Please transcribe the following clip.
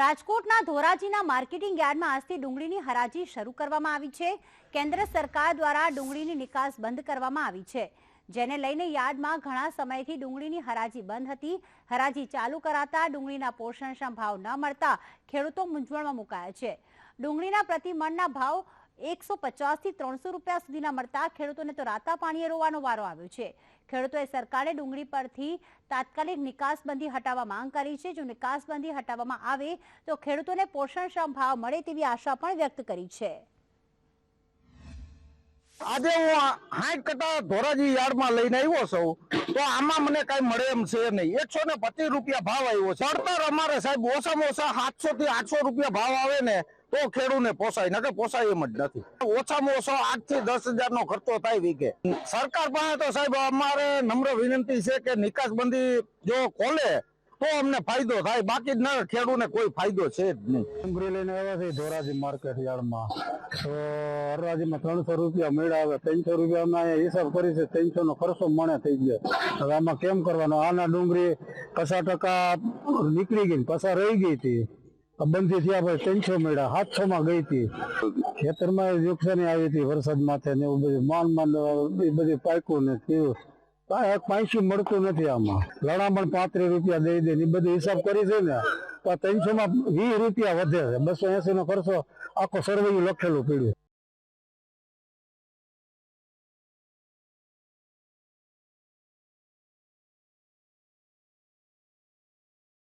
રાજકોટના ધોરાજીના માર્કેટિંગ યાર્ડમાં આજથી ડુંગળીની હરાજી શરૂ કરવામાં આવી છે. કેન્દ્ર સરકાર દ્વારા ડુંગળીની નિકાસ બંધ કરવામાં આવી છે. જેને લઈને યાર્ડમાં ઘણા સમયથી ડુંગળીની હરાજી બંધ હતી. હરાજી ચાલુ કરાતા ડુંગળીના પોષણક્ષમ ભાવ ન મળતા ખેડૂતો મૂંઝવણમાં મુકાયા છે. ડુંગળીના પ્રતિ મણના ભાવ એકસો પચાસથી ત્રણસો રૂપિયા સુધીના મળતા ખેડૂતોને તો રાતા પાણીએ રોવાનો વારો આવ્યો છે. ખેડૂતોએ સરકારે ડુંગળી પરથી તાત્કાલિક નિકાસબંધી હટાવવા માંગ કરી છે. જો નિકાસબંધી હટાવવામાં આવે તો ખેડૂતોને પોષણક્ષમ ભાવ મળે તેવી આશા પણ વ્યક્ત કરી છે. આજે હું હાઈટ કટા ધોરાજી યાર્ડમાં લઈને આવ્યો છું, તો આમાં મને કઈ મળે એમ છે નહીં. એકસો ને પચીસ રૂપિયા ભાવ આવ્યો છે. અમારે સાહેબ ઓછામાં ઓછા સાતસો થી આઠસો રૂપિયા ભાવ આવે ને તો ખેડૂને પોસાય નકે પોસાય એમ જ નથી. ઓછામાં ઓછો આઠથી દસ હજાર નો ખર્ચો થાય વીકે સરકાર પાસે તો સાહેબ અમારે નમ્ર વિનંતી છે કે નિકાસબંધી જો ખોલે, તો અમને ફાયદો થાય. બાકી ન ખેડૂને કોઈ ફાયદો છે જ નહીં. ડુંગળી લઈને આવ્યા છે ધોરાજી માર્કેટ યાર્ડમાં. તો હરાજીમાં ત્રણસો રૂપિયા મળ્યા આવે, ત્રણસો રૂપિયા અમે હિસાબ કરી છે ત્રણસો નો ખર્ચો મણે થઈ ગયો. હવે આમાં કેમ કરવાનો? આના ડુંગળી પચાસ ટકા નીકળી ગઈ પસાર રહી ગઈ હતી. બંધી થયા પછી ત્રણસો મળ્યા સાતસો માં ગઈ હતી. ખેતરમાં નુકસાની આવી હતી વરસાદ માથે ને એવું બધું માન માન એ બધું પાક્યું ને થયું. પૈસું મળતું નથી આમાં. લણામણ પાંત્રીસ રૂપિયા દઈ દે ને બધું હિસાબ કરી છે ને, તો ત્રણસો માં વીસ રૂપિયા વધે છે. બસો એસી નો ખર્ચો આખો સર્વે લખેલું પડ્યું.